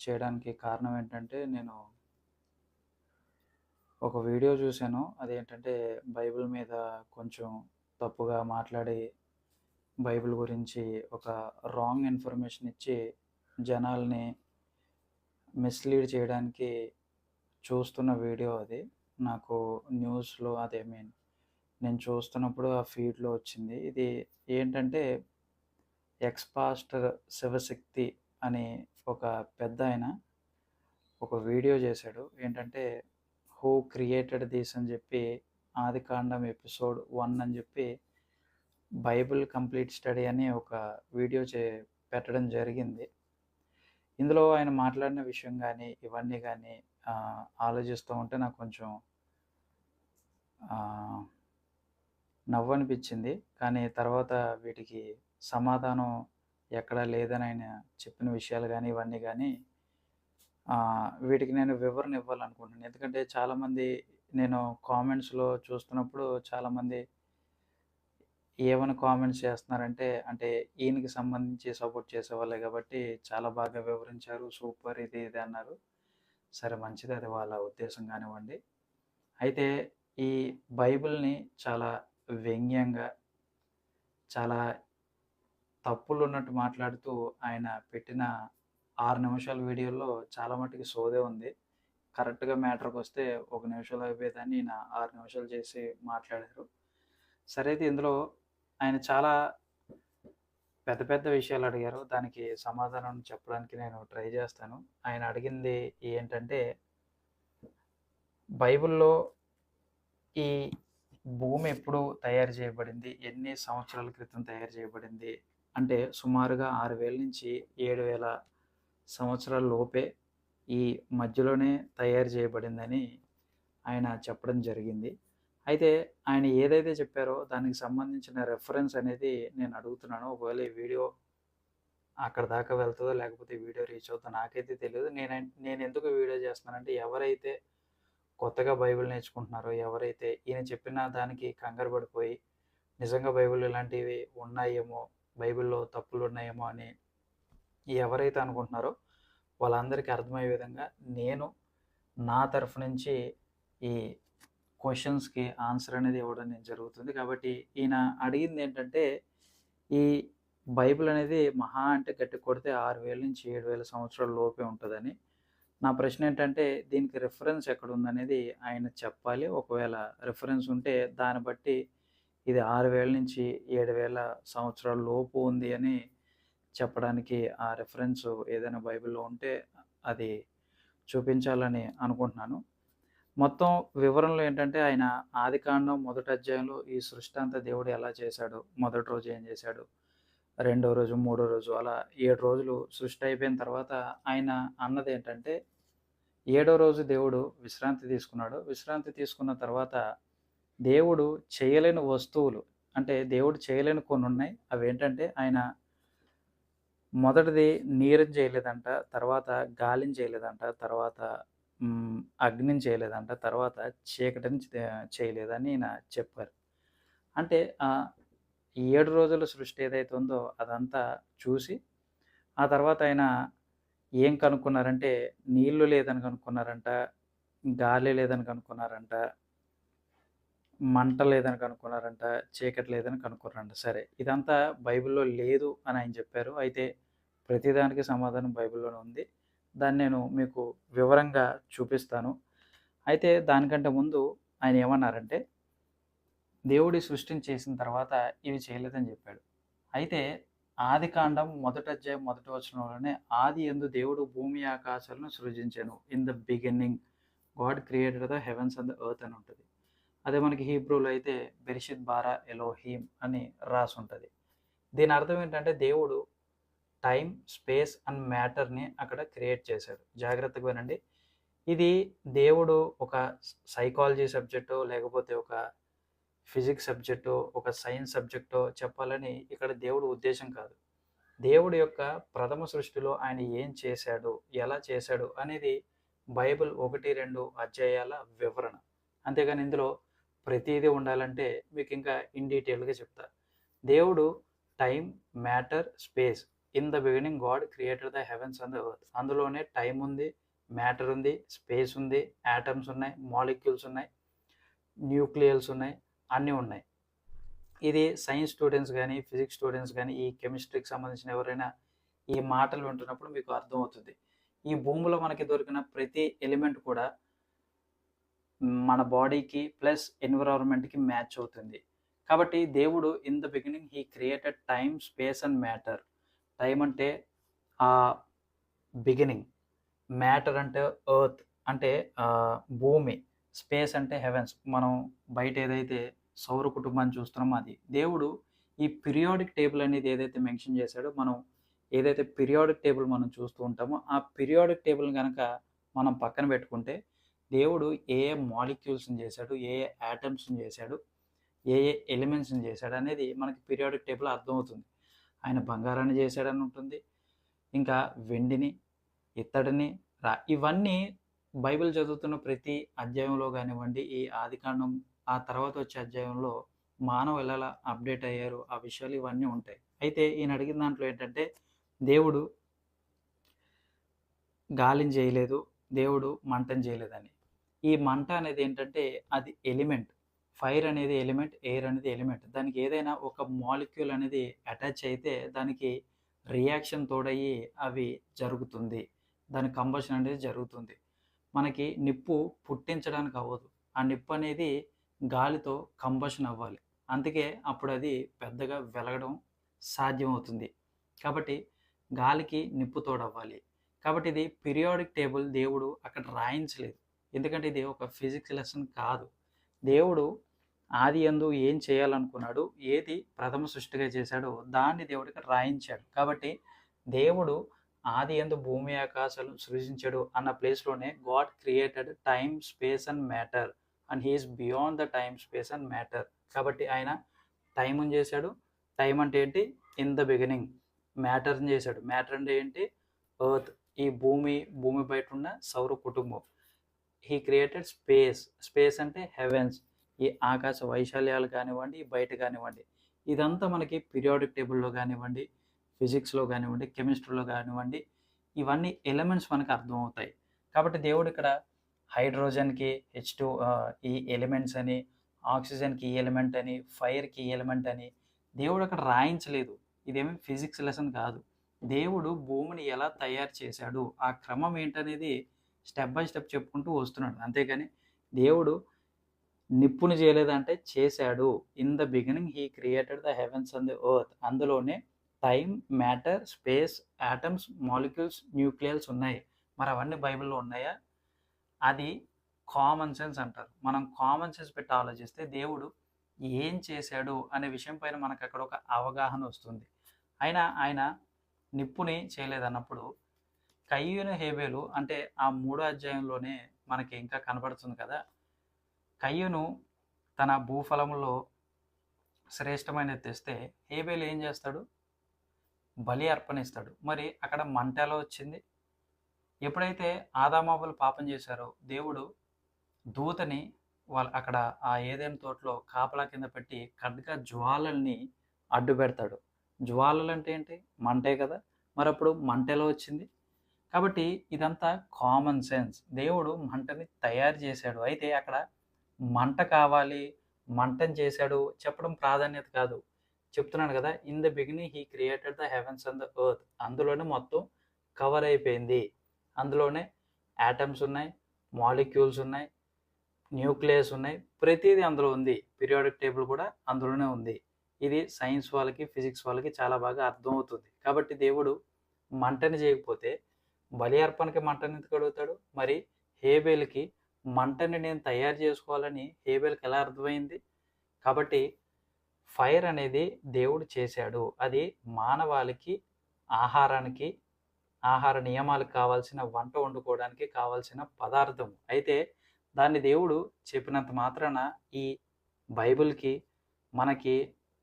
చేయడానికి కారణం ఏంటంటే నేను ఒక వీడియో చూశాను. అదేంటంటే బైబిల్ మీద కొంచెం తప్పుగా మాట్లాడి బైబిల్ గురించి ఒక రాంగ్ ఇన్ఫర్మేషన్ ఇచ్చి జనాల్ని మిస్లీడ్ చేయడానికి చూస్తున్న వీడియో అది. నాకు న్యూస్లో అదే మీన్ నేను చూస్తున్నప్పుడు ఆ ఫీడ్లో వచ్చింది. ఇది ఏంటంటే ఎక్స్ పాస్టర్ శివశక్తి అని ఒక పెద్ద ఆయన ఒక వీడియో చేశాడు. ఏంటంటే హూ క్రియేటెడ్ దీస్ అని చెప్పి ఆది కాండం ఎపిసోడ్ వన్ అని చెప్పి బైబిల్ కంప్లీట్ స్టడీ అని ఒక వీడియో చే పెట్టడం జరిగింది. ఇందులో ఆయన మాట్లాడిన విషయం కానీ ఇవన్నీ కానీ ఆలోచిస్తూ ఉంటే నాకు కొంచెం నవ్వనిపించింది. నవ్వు అనిపించింది కానీ తర్వాత వీటికి సమాధానం ఎక్కడా లేదని ఆయన చెప్పిన విషయాలు కానీ ఇవన్నీ కానీ వీటికి నేను వివరణ ఇవ్వాలనుకుంటున్నాను. ఎందుకంటే చాలామంది నేను కామెంట్స్లో చూస్తున్నప్పుడు చాలామంది ఏమైనా కామెంట్స్ చేస్తున్నారంటే అంటే ఈయనకి సంబంధించి సపోర్ట్ చేసేవాళ్ళే కాబట్టి చాలా బాగా వివరించారు. సూపర్ ఇది ఇది అన్నారు. సరే మంచిది. అది వాళ్ళ ఉద్దేశం కానివ్వండి. అయితే ఈ బైబిల్ని చాలా వ్యంగ్యంగా చాలా తప్పులు ఉన్నట్టు మాట్లాడుతూ ఆయన పెట్టిన ఆరు నిమిషాల వీడియోలో చాలా మట్టుకు సోదే ఉంది. కరెక్ట్గా మ్యాటర్కి వస్తే ఒక నిమిషాలు అయిపోయేదాన్ని. ఈయన ఆరు నిమిషాలు చేసి మాట్లాడారు. సరే అయితే ఇందులో ఆయన చాలా పెద్ద పెద్ద విషయాలు అడిగారు. దానికి సమాధానం చెప్పడానికి నేను ట్రై చేస్తాను. ఆయన అడిగింది ఏంటంటే బైబిల్లో ఈ భూమి ఎప్పుడు తయారు చేయబడింది? ఎన్ని సంవత్సరాల క్రితం తయారు చేయబడింది? అంటే సుమారుగా ఆరు వేల నుంచి ఏడు వేల సంవత్సరాల లోపే ఈ మధ్యలోనే తయారు చేయబడిందని ఆయన చెప్పడం జరిగింది. అయితే ఆయన ఏదైతే చెప్పారో దానికి సంబంధించిన రెఫరెన్స్ అనేది నేను అడుగుతున్నాను. ఒకవేళ ఈ వీడియో అక్కడ దాకా వెళ్తుందో లేకపోతే వీడియో రీచ్ అవుతుందో నాకైతే తెలియదు. నేను నేను ఎందుకు వీడియో చేస్తున్నానంటే ఎవరైతే కొత్తగా బైబిల్ నేర్చుకుంటున్నారో ఎవరైతే ఈయన చెప్పిన దానికి కంగారు పడిపోయి నిజంగా బైబిల్ ఇలాంటివి ఉన్నాయేమో బైబిల్లో తప్పులు ఉన్నాయేమో అని ఎవరైతే అనుకుంటున్నారో వాళ్ళందరికీ అర్థమయ్యే విధంగా నేను నా తరఫు నుంచి ఈ క్వశ్చన్స్కి ఆన్సర్ అనేది ఇవ్వడం నేను జరుగుతుంది. కాబట్టి ఈయన అడిగింది ఏంటంటే ఈ బైబిల్ అనేది మహా అంటే గట్టి కొడితే ఆరు వేల నుంచి ఏడు వేల సంవత్సరాల లోపే ఉంటుందని. నా ప్రశ్న ఏంటంటే దీనికి రిఫరెన్స్ ఎక్కడ ఉందనేది ఆయన చెప్పాలి. ఒకవేళ రిఫరెన్స్ ఉంటే దాన్ని బట్టి ఇది ఆరు వేల నుంచి ఏడు వేల సంవత్సరాల లోపు ఉంది అని చెప్పడానికి ఆ రెఫరెన్స్ ఏదైనా బైబిల్లో ఉంటే అది చూపించాలని అనుకుంటున్నాను. మొత్తం వివరణలో ఏంటంటే ఆయన ఆదికాండం మొదటి అధ్యాయంలో ఈ సృష్టి అంతా దేవుడు ఎలా చేశాడు మొదటి రోజు ఏం చేశాడు రెండో రోజు మూడో రోజు అలా ఏడు రోజులు సృష్టి అయిపోయిన తర్వాత ఆయన అన్నది ఏంటంటే ఏడో రోజు దేవుడు విశ్రాంతి తీసుకున్నాడు. విశ్రాంతి తీసుకున్న తర్వాత దేవుడు చేయలేని వస్తువులు అంటే దేవుడు చేయలేని కొన్ని ఉన్నాయి అవి ఏంటంటే ఆయన మొదటిది నీరుని చేయలేదంట తర్వాత గాలిని చేయలేదంట తర్వాత అగ్నిని చేయలేదంట తర్వాత చీకటిని చేయలేదని ఈయన చెప్పారు. అంటే ఆ ఏడు రోజుల సృష్టి ఏదైతే ఉందో అదంతా చూసి ఆ తర్వాత ఆయన ఏం కనుక్కున్నారంటే నీళ్ళు లేదని కనుక్కున్నారంట గాలి లేదని కనుక్కున్నారంట మంట లేదని కనుక్కున్నారంట చీకటి లేదని కనుక్కున్నారంట. సరే ఇదంతా బైబిల్లో లేదు అని ఆయన చెప్పారు. అయితే ప్రతిదానికి సమాధానం బైబిల్లోనే ఉంది. దాన్ని నేను మీకు వివరంగా చూపిస్తాను. అయితే దానికంటే ముందు ఆయన ఏమన్నారంటే దేవుడి సృష్టిని చేసిన తర్వాత ఇవి చేయలేదని చెప్పాడు. అయితే ఆది కాండం మొదట అధ్యాయం మొదటి వచనంలోనే ఆది ఎందు దేవుడు భూమి ఆకాశాలను సృజించాను. In the beginning God created the heavens and the earth అని ఉంటుంది. అదే మనకి హీబ్రూలో అయితే బెరిషిత్ బారా ఎలోహీమ్ అని రాసి ఉంటుంది. దీని అర్థం ఏంటంటే దేవుడు టైం స్పేస్ అండ్ మ్యాటర్ని అక్కడ క్రియేట్ చేశాడు. జాగ్రత్తగా వినండి. ఇది దేవుడు ఒక సైకాలజీ సబ్జెక్టు లేకపోతే ఒక ఫిజిక్స్ సబ్జెక్టు ఒక సైన్స్ సబ్జెక్టు చెప్పాలని ఇక్కడ దేవుడు ఉద్దేశం కాదు. దేవుడి యొక్క ప్రథమ సృష్టిలో ఆయన ఏం చేశాడు ఎలా చేశాడు అనేది బైబిల్ ఒకటి రెండు అధ్యాయాల వివరణ. అంతేగాని ఇందులో ప్రతిదీ ఉండాలంటే మీకు ఇంకా ఇన్ డీటెయిల్గా చెప్తా. దేవుడు time matter space. In the beginning God created the heavens and earth. అందులోనే టైం ఉంది మ్యాటర్ ఉంది స్పేస్ ఉంది యాటమ్స్ ఉన్నాయి మాలిక్యూల్స్ ఉన్నాయి న్యూక్లియల్స్ ఉన్నాయి అన్నీ ఉన్నాయి. ఇది సైన్స్ స్టూడెంట్స్ కానీ ఫిజిక్స్ స్టూడెంట్స్ కానీ ఈ కెమిస్ట్రీకి సంబంధించిన ఎవరైనా ఈ మాటలు వింటున్నప్పుడు మీకు అర్థమవుతుంది. ఈ భూమిలో మనకి దొరికిన ప్రతి ఎలిమెంట్ కూడా మన బాడీకి ప్లస్ ఎన్విరాన్మెంట్కి మ్యాచ్ అవుతుంది. కాబట్టి దేవుడు in the beginning he created time space and matter. Time అంటే ఆ బిగినింగ్. మ్యాటర్ అంటే ఎర్త్ అంటే భూమి. స్పేస్ అంటే హెవెన్స్. మనం బయట ఏదైతే సౌర కుటుంబాన్ని చూస్తున్నామో అది. దేవుడు ఈ పిరియాడిక్ టేబుల్ అనేది ఏదైతే మెన్షన్ చేశాడో మనం ఏదైతే పీరియాడిక్ టేబుల్ మనం చూస్తూ ఉంటామో ఆ పీరియాడిక్ టేబుల్ కనుక మనం పక్కన పెట్టుకుంటే దేవుడు ఏ ఏ మాలిక్యూల్స్ని చేశాడు ఏ ఏ యాటమ్స్ని చేశాడు ఏ ఏ ఎలిమెంట్స్ని చేశాడు అనేది మనకి పీరియాడిక్ టేబుల్ అర్థమవుతుంది. ఆయన బంగారాన్ని చేశాడని ఉంటుంది ఇంకా వెండిని ఇత్తడిని రా ఇవన్నీ బైబిల్ చదువుతున్న ప్రతి అధ్యాయంలో కానివ్వండి ఈ ఆదికాండం ఆ తర్వాత వచ్చే అధ్యాయంలో మానవులు ఎలా అప్డేట్ అయ్యారు ఆ విషయాలు ఇవన్నీ ఉంటాయి. అయితే ఈయన అడిగిన దాంట్లో ఏంటంటే దేవుడు గాలిని చేయలేదు దేవుడు మంటని చేయలేదని. ఈ మంట అనేది ఏంటంటే అది ఎలిమెంట్. ఫైర్ అనేది ఎలిమెంట్ ఎయిర్ అనేది ఎలిమెంట్. దానికి ఏదైనా ఒక మాలిక్యూల్ అనేది అటాచ్ అయితే దానికి రియాక్షన్ తోడయ్యి అవి జరుగుతుంది. దాని కంబషన్ అనేది జరుగుతుంది. మనకి నిప్పు పుట్టించడానికి అవ్వదు. ఆ నిప్పు అనేది గాలితో కంబషన్ అవ్వాలి. అందుకే అప్పుడు అది పెద్దగా వెలగడం సాధ్యమవుతుంది. కాబట్టి గాలికి నిప్పు తోడవ్వాలి. కాబట్టి ఇది పీరియాడిక్ టేబుల్ దేవుడు అక్కడ రాయించలేదు. ఎందుకంటే ఇది ఒక ఫిజిక్స్ లెసన్ కాదు. దేవుడు ఆది ఎందు ఏం చేయాలనుకున్నాడు? ఏది ప్రథమ సృష్టిగా చేశాడో దాన్ని దేవుడికి రాయించాడు. కాబట్టి దేవుడు ఆది ఎందు భూమి ఆకాశాలు సృజించాడు అన్న ప్లేస్లోనే God created time space and matter and he is beyond the time space and matter కాబట్టి ఆయన టైం చేశాడు. టైం అంటే ఏంటి? ఇన్ ద బిగినింగ్ మ్యాటర్ని చేశాడు. మ్యాటర్ అంటే ఏంటి? ఎర్త్ ఈ భూమి భూమి బయట ఉన్న సౌర కుటుంబం. హీ క్రియేటెడ్ స్పేస్ స్పేస్ అంటే హెవెన్స్ ఈ ఆకాశ వైశాల్యాలు కానివ్వండి బయట కానివ్వండి. ఇదంతా మనకి పీరియాడిక్ టేబుల్లో కానివ్వండి ఫిజిక్స్లో కానివ్వండి కెమిస్ట్రీలో కానివ్వండి ఇవన్నీ ఎలిమెంట్స్ మనకు అర్థమవుతాయి. కాబట్టి దేవుడు ఇక్కడ హైడ్రోజన్కి హెచ్ టూ ఈ ఎలిమెంట్స్ అని ఆక్సిజన్కి ఈ ఎలిమెంట్ అని ఫైర్కి ఈ ఎలిమెంట్ అని దేవుడు అక్కడ రాయించలేదు. ఇదేమి ఫిజిక్స్ లెసన్ కాదు. దేవుడు భూమిని ఎలా తయారు చేశాడు? ఆ క్రమం ఏంటనేది స్టెప్ బై స్టెప్ చెప్పుకుంటూ వస్తున్నాడు. అంతేగాని దేవుడు నిప్పుని చేయలేదంటే చేశాడు. In the beginning he created the heavens and the earth. అందులోనే time matter space atoms molecules nucleus ఉన్నాయి. మరి అవన్నీ బైబిల్లో ఉన్నాయా? అది కామన్ సెన్స్ అంటారు. మనం కామన్ సెన్స్ పెట్టి ఆలోచిస్తే దేవుడు ఏం చేశాడు అనే విషయం పైన మనకు అక్కడ ఒక అవగాహన వస్తుంది. అయినా ఆయన నిప్పుని చేయలేదన్నప్పుడు కయ్యూను హేబేలు అంటే ఆ మూడో అధ్యాయంలోనే మనకి ఇంకా కనబడుతుంది కదా. కయ్యూను తన భూఫలములో శ్రేష్టమైనది తెస్తే హేబేలు ఏం చేస్తాడు? బలి అర్పణిస్తాడు. మరి అక్కడ మంటలో వచ్చింది? ఎప్పుడైతే ఆదామాబులు పాపం చేశారో దేవుడు దూతని వాళ్ళ అక్కడ ఆ ఏదైనా తోటలో కాపలా కింద పెట్టి ఖడ్గ జ్వాలల్ని అడ్డు పెడతాడు జ్వాలలు అంటే ఏంటి? మంటే కదా. మరి అప్పుడు వచ్చింది? కాబట్టి ఇదంతా కామన్ సెన్స్ దేవుడు మంటని తయారు చేశాడు. అయితే అక్కడ మంట కావాలి మంటని చేశాడు చెప్పడం ప్రాధాన్యత కాదు. చెప్తున్నాను కదా in the beginning he created the heavens and the earth అందులోనే మొత్తం కవర్ అయిపోయింది. అందులోనే యాటమ్స్ ఉన్నాయి మాలిక్యూల్స్ ఉన్నాయి న్యూక్లియస్ ఉన్నాయి. ప్రతిదీ అందులో ఉంది. పీరియాడిక్ టేబుల్ కూడా అందులోనే ఉంది. ఇది సైన్స్ వాళ్ళకి ఫిజిక్స్ వాళ్ళకి చాలా బాగా అర్థమవుతుంది. కాబట్టి దేవుడు మంటని చేయకపోతే బలి అర్పణకి మంటని ఎందుకు అడుగుతాడు? మరి హేబేల్కి మంటని నేను తయారు చేసుకోవాలని హేబేల్కి ఎలా అర్థమైంది? కాబట్టి ఫైర్ అనేది దేవుడు చేశాడు. అది మానవాళికి ఆహారానికి ఆహార నియమాలకు కావాల్సిన వంట వండుకోవడానికి కావాల్సిన పదార్థం. అయితే దాన్ని దేవుడు చెప్పినంత మాత్రాన ఈ బైబిల్కి మనకి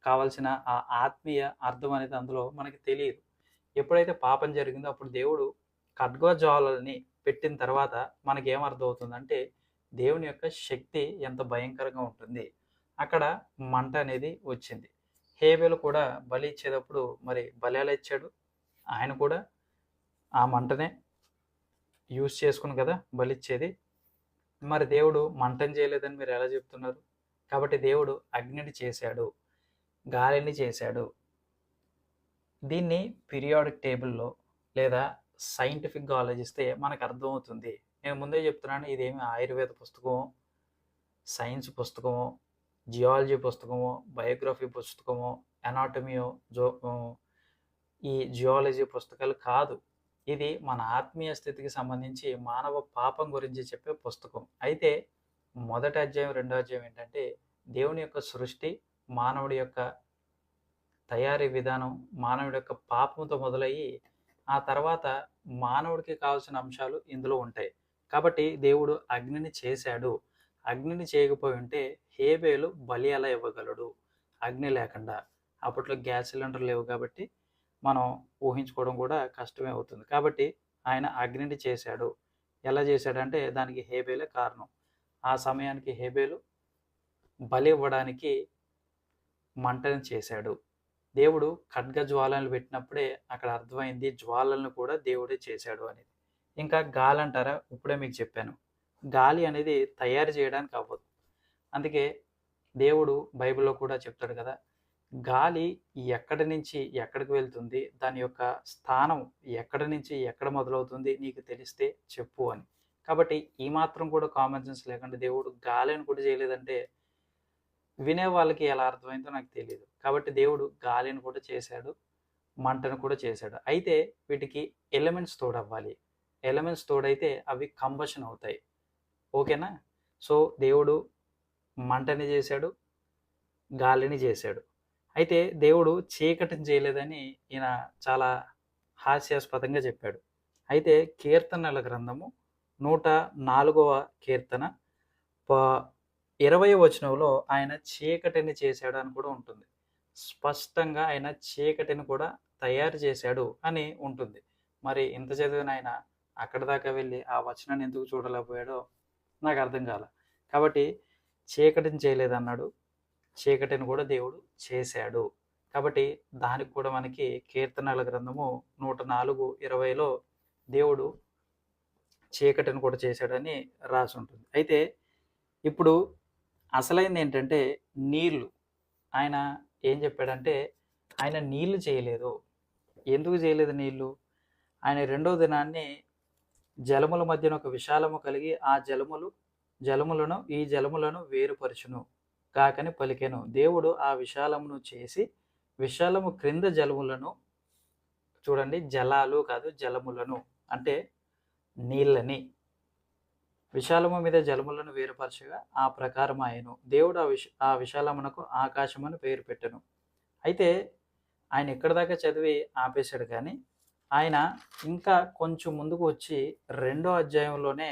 కావాల్సిన ఆ ఆత్మీయ అర్థం అనేది అందులో మనకి తెలియదు. ఎప్పుడైతే పాపం జరిగిందో అప్పుడు దేవుడు ఖడ్గజ్వాలని పెట్టిన తర్వాత మనకి ఏం అర్థమవుతుందంటే దేవుని యొక్క శక్తి ఎంత భయంకరంగా ఉంటుంది. అక్కడ మంట అనేది వచ్చింది. హేబెలు కూడా బలి ఇచ్చేటప్పుడు మరి బలాలు ఇచ్చాడు. ఆయన కూడా ఆ మంటనే యూజ్ చేసుకుని కదా బలిచ్చేది మరి దేవుడు మంటం చేయలేదని మీరు ఎలా చెప్తున్నారు? కాబట్టి దేవుడు అగ్నిని చేశాడు. గాలిని చేశాడు. దీన్ని పీరియాడిక్ టేబుల్లో లేదా సైంటిఫిక్గా ఆలోచిస్తే మనకు అర్థమవుతుంది. నేను ముందే చెప్తున్నాను ఇదేమి ఆయుర్వేద పుస్తకమో సైన్స్ పుస్తకమో జియాలజీ పుస్తకమో బయోగ్రఫీ పుస్తకమో ఎనాటమీయో జో ఈ జియాలజీ పుస్తకాలు కాదు. ఇది మన ఆత్మీయ స్థితికి సంబంధించి మానవ పాపం గురించి చెప్పే పుస్తకం. అయితే మొదటి అధ్యాయం రెండో అధ్యాయం ఏంటంటే దేవుని యొక్క సృష్టి మానవుడి యొక్క తయారీ విధానం మానవుడి యొక్క పాపంతో మొదలయ్యి ఆ తర్వాత మానవుడికి కావాల్సిన అంశాలు ఇందులో ఉంటాయి. కాబట్టి దేవుడు అగ్నిని చేశాడు. అగ్నిని చేయకపోయి ఉంటే హేబేలు బలి ఎలా ఇవ్వగలడు. అగ్ని లేకుండా. అప్పట్లో గ్యాస్ సిలిండర్ లేవు కాబట్టి మనం ఊహించుకోవడం కూడా కష్టమే అవుతుంది. కాబట్టి ఆయన అగ్నిని చేశాడు. ఎలా చేశాడంటే దానికి హేబేలే కారణం. ఆ సమయానికి హేబేలు బలి ఇవ్వడానికి మంటని చేశాడు. దేవుడు ఖడ్గ జ్వాలలు పెట్టినప్పుడే అక్కడ అర్థమైంది జ్వాలలను కూడా దేవుడే చేశాడు అనేది. ఇంకా గాలి అంటారా? ఇప్పుడే మీకు చెప్పాను. గాలి అనేది తయారు చేయడానికి అవ్వదు. అందుకే దేవుడు బైబిల్లో కూడా చెప్తాడు కదా గాలి ఎక్కడి నుంచి ఎక్కడికి వెళ్తుంది దాని యొక్క స్థానం ఎక్కడి నుంచి ఎక్కడ మొదలవుతుంది నీకు తెలిస్తే చెప్పు అని. కాబట్టి ఈ మాత్రం కూడా కామన్ సెన్స్ లేకుండా దేవుడు గాలిని కూడా చేయలేదంటే వినే వాళ్ళకి ఎలా అర్థమైందో నాకు తెలియదు కాబట్టి దేవుడు గాలిని కూడా చేశాడు మంటను కూడా చేశాడు. అయితే వీటికి ఎలిమెంట్స్ తోడవ్వాలి. ఎలిమెంట్స్ తోడైతే అవి కంబషన్ అవుతాయి. ఓకేనా? సో దేవుడు మంటని చేశాడు గాలిని చేశాడు. అయితే దేవుడు చీకటిని చేయలేదని ఈయన చాలా హాస్యాస్పదంగా చెప్పాడు. అయితే కీర్తనల గ్రంథము నూట నాలుగవ కీర్తన ఇరవై వచనంలో ఆయన చీకటిని చేశాడు అని కూడా ఉంటుంది. స్పష్టంగా ఆయన చీకటిని కూడా తయారు చేశాడు అని ఉంటుంది. మరి ఇంత చదివిన ఆయన అక్కడ దాకా వెళ్ళి ఆ వచనాన్ని ఎందుకు చూడలేకపోయాడో నాకు అర్థం కాల. కాబట్టి చీకటిని చేయలేదన్నాడు. చీకటిని కూడా దేవుడు చేశాడు. కాబట్టి దానికి కూడా మనకి కీర్తనల గ్రంథము నూట నాలుగు ఇరవైలో దేవుడు చీకటిని కూడా చేశాడని రాసి ఉంటుంది. అయితే ఇప్పుడు అసలైంది ఏంటంటే నీళ్ళు. ఆయన ఏం చెప్పాడంటే ఆయన నీళ్ళు చేయలేదు. ఎందుకు చేయలేదు నీళ్ళు? ఆయన రెండో దినాన్ని జలముల మధ్యన ఒక విశాలము కలిగి ఆ జలములు జలములను ఈ జలములను వేరుపరచును కాకని పలికెను. దేవుడు ఆ విశాలమును చేసి విశాలము క్రింద జలములను చూడండి జలాలు కాదు జలములను అంటే నీళ్ళని విశాలము మీద జలములను వేరుపరచగా ఆ ప్రకారం ఆయను. దేవుడు ఆ విశ ఆ విశాలమునకు ఆకాశమని పేరు పెట్టెను. అయితే ఆయన ఎక్కడి దాకా చదివి ఆపేశాడు కానీ ఆయన ఇంకా కొంచెం ముందుకు వచ్చి రెండో అధ్యాయంలోనే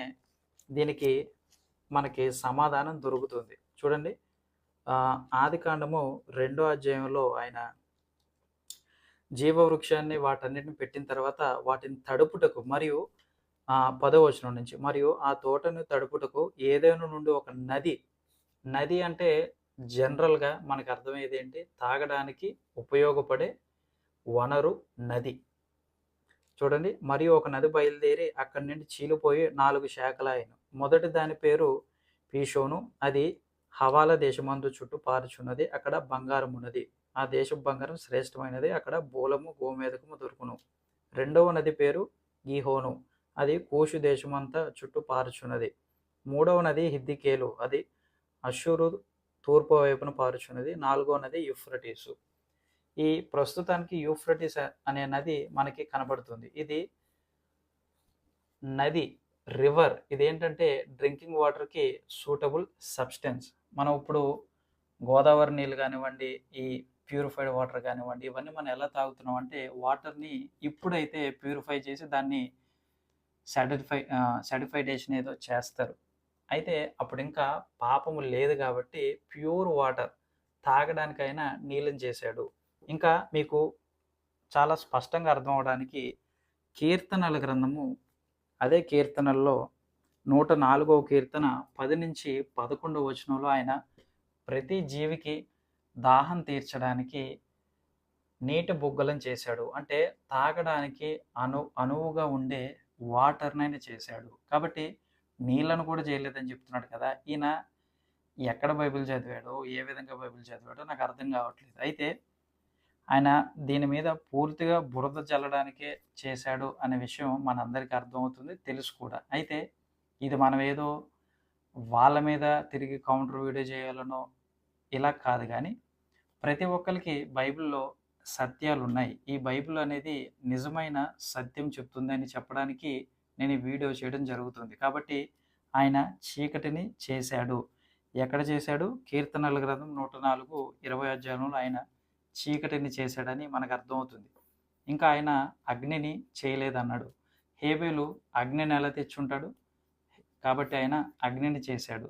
దీనికి మనకి సమాధానం దొరుకుతుంది. చూడండి. ఆది కాండము రెండో అధ్యాయంలో ఆయన జీవవృక్షాన్ని వాటన్నిటిని పెట్టిన తర్వాత వాటిని తడుపుటకు మరియు పదవచనం నుంచి. మరియు ఆ తోటను తడుపుటకు ఏదైనా నుండి ఒక నది నది అంటే జనరల్గా మనకు అర్థమయ్యేది ఏంటి? తాగడానికి ఉపయోగపడే వనరు నది. చూడండి మరియు ఒక నది బయలుదేరి అక్కడి నుండి చీలిపోయి నాలుగు శాఖలాయను. మొదటి దాని పేరు పీషోను. అది హవాలా దేశమందు చుట్టూ పారుచున్నది. అక్కడ బంగారం ఉన్నది ఆ దేశం బంగారం శ్రేష్టమైనది. అక్కడ బోలము గోమేదకము దొరుకును. రెండవ నది పేరు గీహోను. అది కూషు దేశమంతా చుట్టూ పారుచున్నది మూడవ నది హిద్దికేలు అది అషూరు తూర్పు వైపున పారుచున్నది. నాలుగవ నది యూఫ్రటీసు. ఈ ప్రస్తుతానికి యూఫ్రటిస్ అనే నది మనకి కనబడుతుంది. ఇది నది రివర్ ఇదేంటంటే డ్రింకింగ్ వాటర్కి సూటబుల్ సబ్స్టెన్స్. మనం ఇప్పుడు గోదావరి నీళ్ళు కానివ్వండి ఈ ప్యూరిఫైడ్ వాటర్ కానివ్వండి ఇవన్నీ మనం ఎలా తాగుతున్నాం అంటే వాటర్ని ఇప్పుడైతే ప్యూరిఫై చేసి దాన్ని సర్టిఫై సర్టిఫైడేషన్ ఏదో చేస్తారు. అయితే అప్పుడు ఇంకా పాపము లేదు కాబట్టి ప్యూర్ వాటర్ తాగడానికైనా నీలం చేశాడు. ఇంకా మీకు చాలా స్పష్టంగా అర్థం అవడానికి కీర్తనల గ్రంథము అదే కీర్తనల్లో నూట నాలుగవ కీర్తన పది నుంచి పదకొండవ వచనంలో ఆయన ప్రతి జీవికి దాహం తీర్చడానికి నీటి బుగ్గలం చేశాడు. అంటే తాగడానికి అను అనువుగా ఉండే వాటర్నైనా చేశాడు. కాబట్టి నీళ్ళను కూడా చేయలేదని చెప్తున్నాడు కదా. ఈయన ఎక్కడ బైబిల్ చదివాడో ఏ విధంగా బైబిల్ చదివాడో నాకు అర్థం కావట్లేదు. అయితే ఆయన దీని మీద పూర్తిగా బురద చల్లడానికే చేశాడు అనే విషయం మనందరికీ అర్థమవుతుంది తెలుసు కూడా. అయితే ఇది మనం ఏదో వాళ్ళ మీద తిరిగి కౌంటర్ వీడియో చేయాలనో ఇలా కాదు కానీ ప్రతి ఒక్కరికి బైబిల్లో సత్యాలు ఉన్నాయి ఈ బైబిల్ అనేది నిజమైన సత్యం చెప్తుందని చెప్పడానికి నేను ఈ వీడియో చేయడం జరుగుతుంది. కాబట్టి ఆయన చీకటిని చేశాడు. ఎక్కడ చేశాడు? కీర్తనల గ్రంథం నూట నాలుగు ఇరవై అధ్యాయంలో ఆయన చీకటిని చేశాడని మనకు అర్థమవుతుంది. ఇంకా ఆయన అగ్నిని చేయలేదన్నాడు. హేబేలు అగ్నిని ఎలా తెచ్చుంటాడు? కాబట్టి ఆయన అగ్నిని చేశాడు.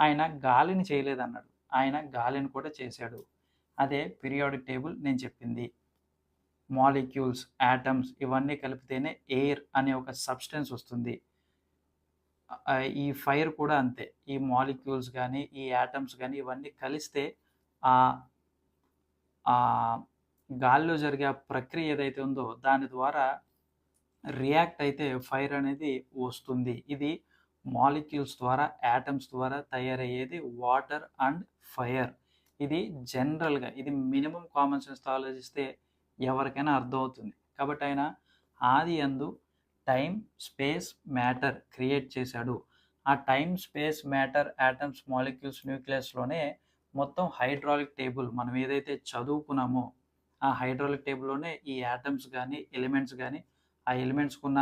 ఆయన గాలిని చేయలేదన్నాడు. ఆయన గాలిని కూడా చేశాడు. అదే పీరియాడిక్ టేబుల్ నేను చెప్పింది. మాలిక్యూల్స్ యాటమ్స్ ఇవన్నీ కలిపితేనే ఎయిర్ అనే ఒక సబ్స్టెన్స్ వస్తుంది. ఈ ఫైర్ కూడా అంతే. ఈ మాలిక్యూల్స్ కానీ ఈ యాటమ్స్ కానీ ఇవన్నీ కలిస్తే ఆ గాల్లో జరిగే ప్రక్రియ ఏదైతే ఉందో దాని ద్వారా రియాక్ట్ అయితే ఫైర్ అనేది వస్తుంది. ఇది మాలిక్యూల్స్ ద్వారా యాటమ్స్ ద్వారా తయారయ్యేది వాటర్ అండ్ ఫైర్ ఇది జనరల్గా ఇది మినిమం కామన్ సెన్స్ ఆలోచిస్తే ఎవరికైనా అర్థమవుతుంది. కాబట్టి ఆయన ఆది అందు టైం స్పేస్ మ్యాటర్ క్రియేట్ చేశాడు. ఆ time space matter atoms molecules న్యూక్లియస్లోనే మొత్తం హైడ్రాలిక్ టేబుల్ మనం ఏదైతే చదువుకున్నామో ఆ హైడ్రాలిక్ టేబుల్లోనే ఈ యాటమ్స్ కానీ ఎలిమెంట్స్ కానీ ఆ ఎలిమెంట్స్కి ఉన్న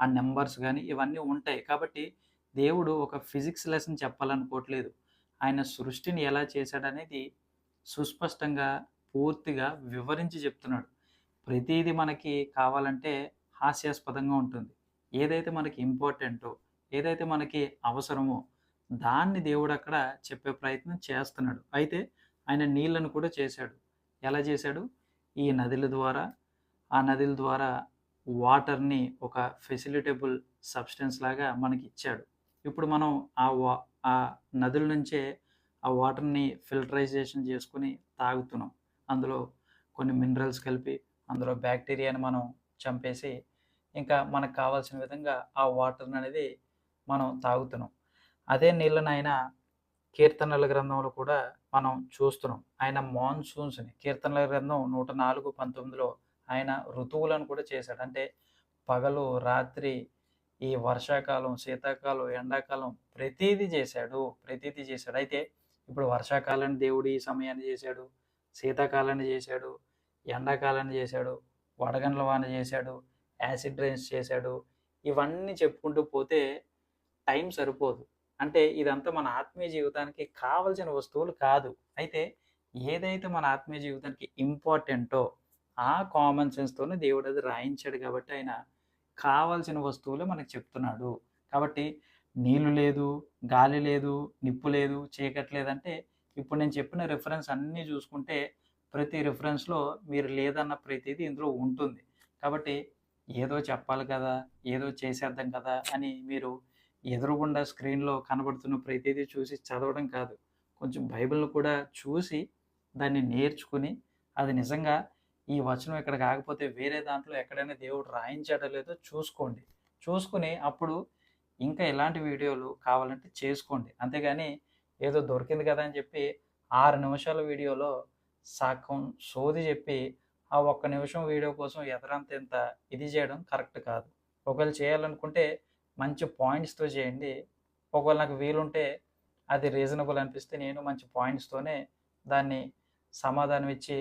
ఆ నెంబర్స్ కానీ ఇవన్నీ ఉంటాయి. కాబట్టి దేవుడు ఒక ఫిజిక్స్ లెసన్ చెప్పాలనుకోవట్లేదు. ఆయన సృష్టిని ఎలా చేశాడనేది సుస్పష్టంగా పూర్తిగా వివరించి చెప్తున్నాడు. ప్రతిదీ మనకి కావాలంటే హాస్యాస్పదంగా ఉంటుంది. ఏదైతే మనకి ఇంపార్టెంటో ఏదైతే మనకి అవసరమో దాన్ని దేవుడు అక్కడ చెప్పే ప్రయత్నం చేస్తున్నాడు. అయితే ఆయన నీళ్ళను కూడా చేశాడు. ఎలా చేశాడు? ఈ నదుల ద్వారా ఆ నదుల ద్వారా వాటర్ని ఒక ఫెసిలిటబుల్ సబ్స్టెన్స్ లాగా మనకి ఇచ్చాడు. ఇప్పుడు మనం ఆ వా ఆ నదుల నుంచే ఆ వాటర్ని ఫిల్టరైజేషన్ చేసుకుని తాగుతున్నాం. అందులో కొన్ని మినరల్స్ కలిపి అందులో బ్యాక్టీరియాని మనం చంపేసి ఇంకా మనకు కావాల్సిన విధంగా ఆ వాటర్ని అనేది మనం తాగుతున్నాం. అదే నీళ్ళని ఆయన కీర్తనల గ్రంథంలో కూడా మనం చూస్తున్నాం. ఆయన మాన్సూన్స్ని కీర్తనల గ్రంథం నూట నాలుగు పంతొమ్మిదిలో ఆయన ఋతువులను కూడా చేశాడు. అంటే పగలు రాత్రి ఈ వర్షాకాలం శీతాకాలం ఎండాకాలం ప్రతిదీ చేశాడు ప్రతిదీ చేశాడు. అయితే ఇప్పుడు వర్షాకాలాన్ని దేవుడు ఈ సమయాన్ని చేశాడు శీతాకాలాన్ని చేశాడు ఎండాకాలాన్ని చేశాడు వడగండ్ల వాన చేశాడు యాసిడ్ రైన్స్ చేశాడు ఇవన్నీ చెప్పుకుంటూ పోతే టైం సరిపోదు. అంటే ఇదంతా మన ఆత్మీయ జీవితానికి కావలసిన వస్తువులు కాదు. అయితే ఏదైతే మన ఆత్మీయ జీవితానికి ఇంపార్టెంటో ఆ కామన్ సెన్స్తోనే దేవుడు అది రాయించాడు కాబట్టి ఆయన కావాల్సిన వస్తువులే మనకు చెప్తున్నాడు. కాబట్టి నీళ్ళు లేదు గాలి లేదు నిప్పు లేదు చీకట్లేదంటే ఇప్పుడు నేను చెప్పిన రిఫరెన్స్ అన్నీ చూసుకుంటే ప్రతి రిఫరెన్స్లో మీరు లేదన్న ప్రతిదీ ఇందులో ఉంటుంది. కాబట్టి ఏదో చెప్పాలి కదా ఏదో చేసేద్దాం కదా అని మీరు ఎదురుగుండా స్క్రీన్లో కనబడుతున్న ప్రతిదీ చూసి చదవడం కాదు. కొంచెం బైబిల్ను కూడా చూసి దాన్ని నేర్చుకుని అది నిజంగా ఈ వచనం ఇక్కడ కాకపోతే వేరే దాంట్లో ఎక్కడైనా దేవుడు రాయించాడో లేదో చూసుకోండి. చూసుకుని అప్పుడు ఇంకా ఇలాంటి వీడియోలు కావాలంటే చేసుకోండి. అంతేగాని ఏదో దొరికింది కదా అని చెప్పి ఆరు నిమిషాల వీడియోలో సగం సోది చెప్పి ఆ ఒక్క నిమిషం వీడియో కోసం ఎదరంత ఇంత ఇది చేయడం కరెక్ట్ కాదు. ఒకవేళ చేయాలనుకుంటే మంచి పాయింట్స్తో చేయండి. ఒకవేళ నాకు వీలుంటే అది రీజనబుల్ అనిపిస్తే నేను మంచి పాయింట్స్తోనే దాన్ని సమాధానం ఇచ్చి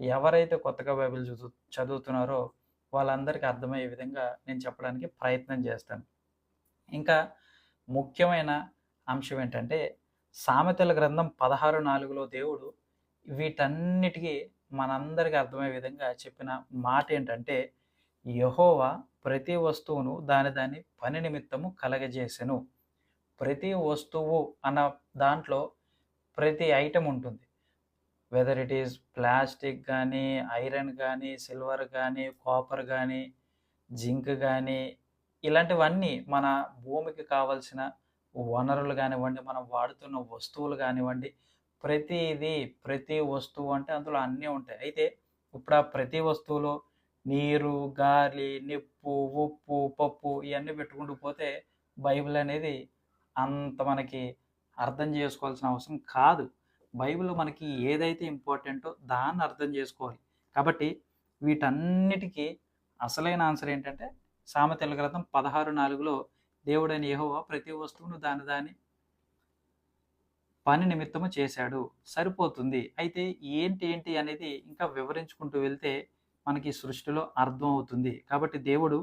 ఎవరైతే కొత్తగా బైబిల్ చదువు చదువుతున్నారో వాళ్ళందరికీ అర్థమయ్యే విధంగా నేను చెప్పడానికి ప్రయత్నం చేస్తాను. ఇంకా ముఖ్యమైన అంశం ఏంటంటే సామెతల గ్రంథం పదహారు నాలుగులో దేవుడు వీటన్నిటికీ మనందరికీ అర్థమయ్యే విధంగా చెప్పిన మాట ఏంటంటే యహోవా ప్రతి వస్తువును దాని దాని పని నిమిత్తము కలగజేసెను. ప్రతి వస్తువు అన్న దాంట్లో ప్రతి ఐటెం ఉంటుంది. వెదర్ ఇట్ ఈస్ ప్లాస్టిక్ కానీ ఐరన్ కానీ సిల్వర్ కానీ కాపర్ కానీ జింక్ కానీ ఇలాంటివన్నీ మన భూమికి కావలసిన వనరులు కానివ్వండి మనం వాడుతున్న వస్తువులు కానివ్వండి ప్రతిదీ ప్రతి వస్తువు అంటే అందులో అన్నీ ఉంటాయి. అయితే ఇప్పుడు ఆ ప్రతి వస్తువులో నీరు గాలి నిప్పు ఉప్పు పప్పు ఇవన్నీ పెట్టుకుంటూ పోతే బైబిల్ అనేది అంత మనకి అర్థం చేసుకోవాల్సిన అవసరం కాదు. బైబిల్ మనకి ఏదైతే ఇంపార్టెంటో దాన్ని అర్థం చేసుకోవాలి. కాబట్టి వీటన్నిటికీ అసలైన ఆన్సర్ ఏంటంటే సామెతల గ్రంథం పదహారు నాలుగులో దేవుడైన యహోవా ప్రతి వస్తువును దాని దాని పని నిమిత్తము చేశాడు. సరిపోతుంది. అయితే ఏంటి ఏంటి అనేది ఇంకా వివరించుకుంటూ వెళ్తే మనకి సృష్టిలో అర్థం అవుతుంది. కాబట్టి దేవుడు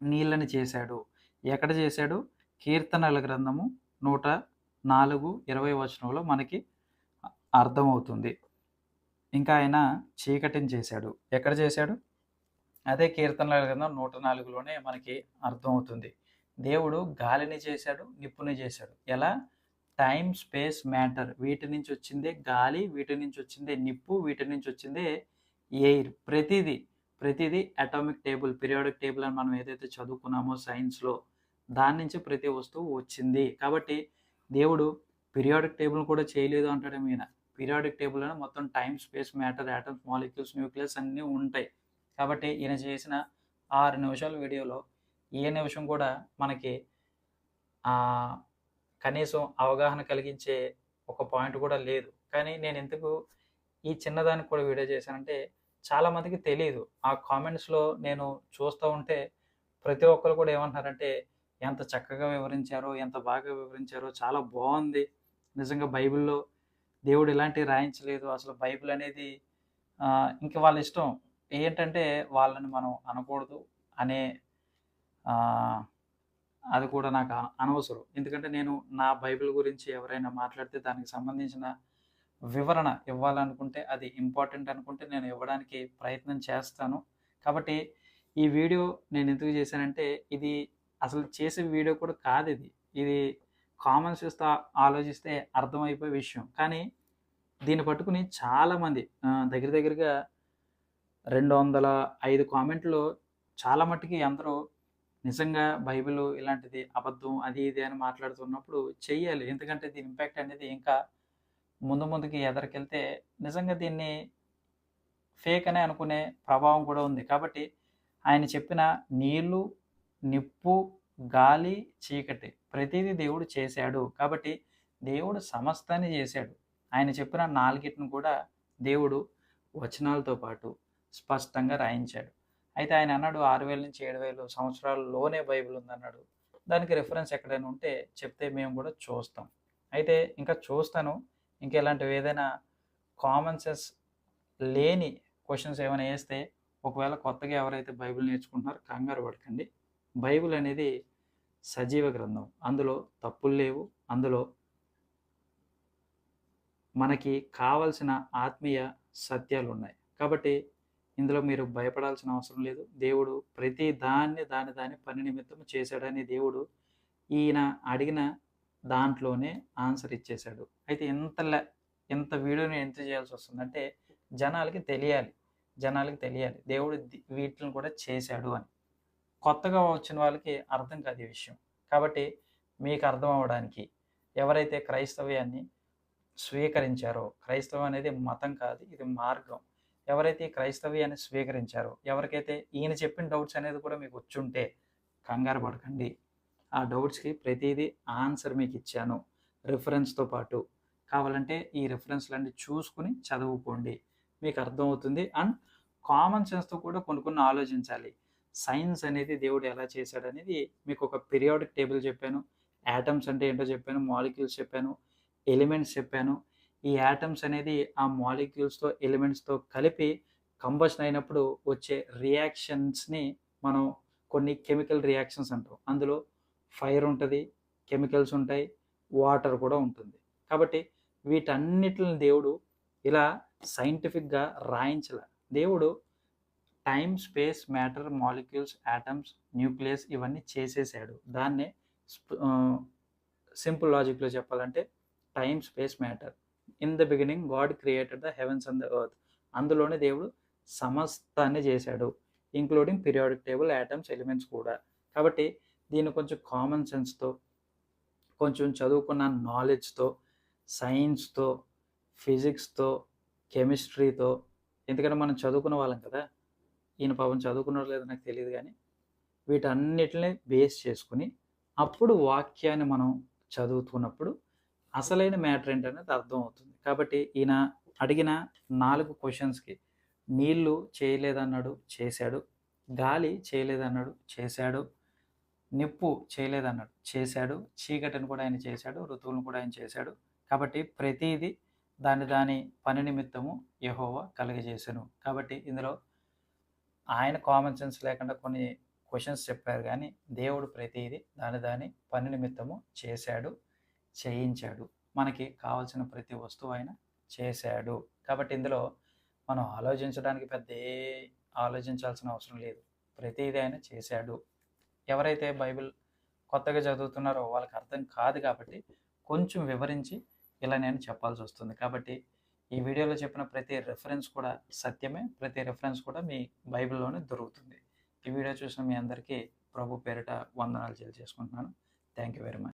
నీళ్ళని చేశాడు. ఎక్కడ చేశాడు? కీర్తనల గ్రంథము నూట నాలుగు ఇరవై వచనంలో మనకి అర్థమవుతుంది. ఇంకా ఆయన చీకటిని చేశాడు. ఎక్కడ చేశాడు? అదే కీర్తనల గ్రంథం నూట నాలుగులోనే మనకి అర్థమవుతుంది. దేవుడు గాలిని చేశాడు నిప్పుని చేశాడు. ఎలా? టైం స్పేస్ మ్యాటర్ వీటి నుంచి వచ్చిందే గాలి వీటి నుంచి వచ్చిందే నిప్పు వీటి నుంచి వచ్చిందే ఎయిర్. ప్రతిదీ ప్రతిదీ అటామిక్ టేబుల్ పీరియాడిక్ టేబుల్ అని మనం ఏదైతే చదువుకున్నామో సైన్స్లో దాని నుంచి ప్రతి వస్తువు వచ్చింది. కాబట్టి దేవుడు పీరియాడిక్ టేబుల్ కూడా చేయలేదు అంటాడు ఈయన. పీరియాడిక్ టేబుల్ మొత్తం time space matter atoms molecules nucleus అన్నీ ఉంటాయి. కాబట్టి ఈయన చేసిన ఆరు నిమిషాల వీడియోలో ఏ నిమిషం కూడా మనకి కనీసం అవగాహన కలిగించే ఒక పాయింట్ కూడా లేదు. కానీ నేను ఎందుకు ఈ చిన్నదానికి కూడా వీడియో చేశానంటే చాలామందికి తెలియదు ఆ కామెంట్స్లో నేను చూస్తూ ఉంటే ప్రతి ఒక్కరు కూడా ఏమంటున్నారంటే ఎంత చక్కగా వివరించారో ఎంత బాగా వివరించారో చాలా బాగుంది. నిజంగా బైబిల్లో దేవుడు ఇలాంటివి రాయించలేదు. అసలు బైబిల్ అనేది ఇంకా వాళ్ళ ఇష్టం. ఏంటంటే వాళ్ళని మనం అనకూడదు అనే అది కూడా నాకు అనవసరం. ఎందుకంటే నేను నా బైబిల్ గురించి ఎవరైనా మాట్లాడితే దానికి సంబంధించిన వివరణ ఇవ్వాలనుకుంటే అది ఇంపార్టెంట్ అనుకుంటే నేను ఇవ్వడానికి ప్రయత్నం చేస్తాను. కాబట్టి ఈ వీడియో నేను ఎందుకు చేశానంటే ఇది అసలు చేసే వీడియో కూడా కాదు ఇది. ఇది కామన్ సెన్స్తో ఆలోచిస్తే అర్థమైపోయే విషయం. కానీ దీన్ని పట్టుకుని చాలామంది దగ్గర దగ్గరగా రెండు వందల ఐదు కామెంట్లు చాలా మట్టుకి అందరూ నిజంగా బైబిల్ ఇలాంటిది అబద్ధం అది ఇది అని మాట్లాడుతున్నప్పుడు చెయ్యాలి. ఎందుకంటే దీని ఇంపాక్ట్ అనేది ఇంకా ముందు ముందుకి ఎదరికెళ్తే నిజంగా దీన్ని ఫేక్ అనే అనుకునే ప్రభావం కూడా ఉంది. కాబట్టి ఆయన చెప్పిన నీళ్ళు నిప్పు గాలి చీకటి ప్రతిదీ దేవుడు చేశాడు. కాబట్టి దేవుడు సమస్తాన్ని చేశాడు. ఆయన చెప్పిన నాలుగిటిని కూడా దేవుడు వచనాలతో పాటు స్పష్టంగా రాయించాడు. అయితే ఆయన అన్నాడు ఆరు వేల నుంచి ఏడు వేలు సంవత్సరాలలోనే బైబిల్ ఉందన్నాడు. దానికి రిఫరెన్స్ ఎక్కడైనా ఉంటే చెప్తే మేము కూడా చూస్తాం. అయితే ఇంకా చూస్తాను. ఇంకా ఇలాంటివి ఏదైనా కామన్ సెన్స్ లేని క్వశ్చన్స్ ఏమైనా వేస్తే ఒకవేళ కొత్తగా ఎవరైతే బైబిల్ నేర్చుకుంటున్నారో కంగారు పడకండి. బైబిల్ అనేది సజీవ గ్రంథం. అందులో తప్పులు లేవు. అందులో మనకి కావలసిన ఆత్మీయ సత్యాలు ఉన్నాయి కాబట్టి ఇందులో మీరు భయపడాల్సిన అవసరం లేదు. దేవుడు ప్రతి దాన్ని దాని దాని పని నిమిత్తం చేశాడని దేవుడు ఈయన అడిగిన దాంట్లోనే ఆన్సర్ ఇచ్చేశాడు. అయితే ఎంత ఇంత వీడియోని ఎంత చేయాల్సి వస్తుందంటే జనాలకి తెలియాలి. జనాలకి తెలియాలి. దేవుడు వీటిని కూడా చేశాడు అని. కొత్తగా వచ్చిన వాళ్ళకి అర్థం కాదు ఈ విషయం. కాబట్టి మీకు అర్థం అవ్వడానికి ఎవరైతే క్రైస్తవ్యాన్ని స్వీకరించారో క్రైస్తవం అనేది మతం కాదు ఇది మార్గం. ఎవరైతే క్రైస్తవ్యాన్ని స్వీకరించారో ఎవరికైతే ఈయన చెప్పిన డౌట్స్ అనేది కూడా మీకు వచ్చుంటే కంగారు పడకండి. ఆ డౌట్స్కి ప్రతిదీ ఆన్సర్ మీకు ఇచ్చాను. రిఫరెన్స్తో పాటు కావాలంటే ఈ రిఫరెన్స్లన్నీ చూసుకుని చదువుకోండి. మీకు అర్థమవుతుంది అండ్ కామన్ సెన్స్తో కూడా కొన్ని కొన్ని ఆలోచించాలి. సైన్స్ అనేది దేవుడు ఎలా చేశాడు అనేది మీకు ఒక పీరియాడిక్ టేబుల్ చెప్పాను. యాటమ్స్ అంటే ఏంటో చెప్పాను మాలిక్యూల్స్ చెప్పాను ఎలిమెంట్స్ చెప్పాను. ఈ యాటమ్స్ అనేది ఆ మాలిక్యూల్స్తో ఎలిమెంట్స్తో కలిపి కంబషన్ అయినప్పుడు వచ్చే రియాక్షన్స్ని మనం కొన్ని కెమికల్ రియాక్షన్స్ అంటాం. అందులో ఫైర్ ఉంటుంది కెమికల్స్ ఉంటాయి వాటర్ కూడా ఉంటుంది. కాబట్టి వీటన్నిటిని దేవుడు ఇలా సైంటిఫిక్గా రాయించల. దేవుడు time space matter molecules atoms nucleus ఇవన్నీ చేసేసాడు. దాన్నే సింపుల్ లాజిక్లో చెప్పాలంటే time space matter. In the beginning God created the heavens and the earth. అందులోనే దేవుడు సమస్తాన్ని చేశాడు including periodic table atoms elements కూడా. కాబట్టి దీన్ని కొంచెం కామన్ సెన్స్తో కొంచెం చదువుకున్న నాలెడ్జ్తో సైన్స్తో ఫిజిక్స్తో కెమిస్ట్రీతో ఎందుకంటే మనం చదువుకున్న వాళ్ళం కదా ఈయన పాపం చదువుకున్నారో లేదో నాకు తెలియదు కానీ వీటన్నిటిని బేస్ చేసుకుని అప్పుడు వాక్యాన్ని మనం చదువుతున్నప్పుడు అసలైన మ్యాటర్ ఏంటనేది అర్థం అవుతుంది కాబట్టి ఈయన అడిగిన నాలుగు క్వశ్చన్స్కి నీళ్ళు చేయలేదన్నాడు చేశాడు. గాలి చేయలేదన్నాడు చేశాడు. నిప్పు చేయలేదన్నాడు చేశాడు. చీకటిని కూడా ఆయన చేశాడు. ఋతువులను కూడా ఆయన చేశాడు. కాబట్టి ప్రతిదీ దాని దాని పని నిమిత్తము యహోవా కలుగజేశాను కాబట్టి ఇందులో ఆయన కామన్ సెన్స్ లేకుండా కొన్ని క్వశ్చన్స్ చెప్పారు కానీ దేవుడు ప్రతిదీ దాని దాని పని నిమిత్తము చేశాడు చేయించాడు. మనకి కావాల్సిన ప్రతి వస్తువు ఆయన చేశాడు. కాబట్టి ఇందులో మనం ఆలోచించడానికి పెద్ద ఏ ఆలోచించాల్సిన అవసరం లేదు. ప్రతిదీ ఆయన చేశాడు. ఎవరైతే బైబిల్ కొత్తగా చదువుతున్నారో వాళ్ళకి అర్థం కాదు కాబట్టి కొంచెం వివరించి ఇలా నేను చెప్పాల్సి వస్తుంది. కాబట్టి ఈ వీడియోలో చెప్పిన ప్రతి రెఫరెన్స్ కూడా సత్యమే ప్రతి రెఫరెన్స్ కూడా మీ బైబిల్లోనే దొరుకుతుంది. ఈ వీడియో చూసిన మీ అందరికీ ప్రభు పేరిట వందనాలు చేసుకుంటున్నాను థ్యాంక్ యూ వెరీ మచ్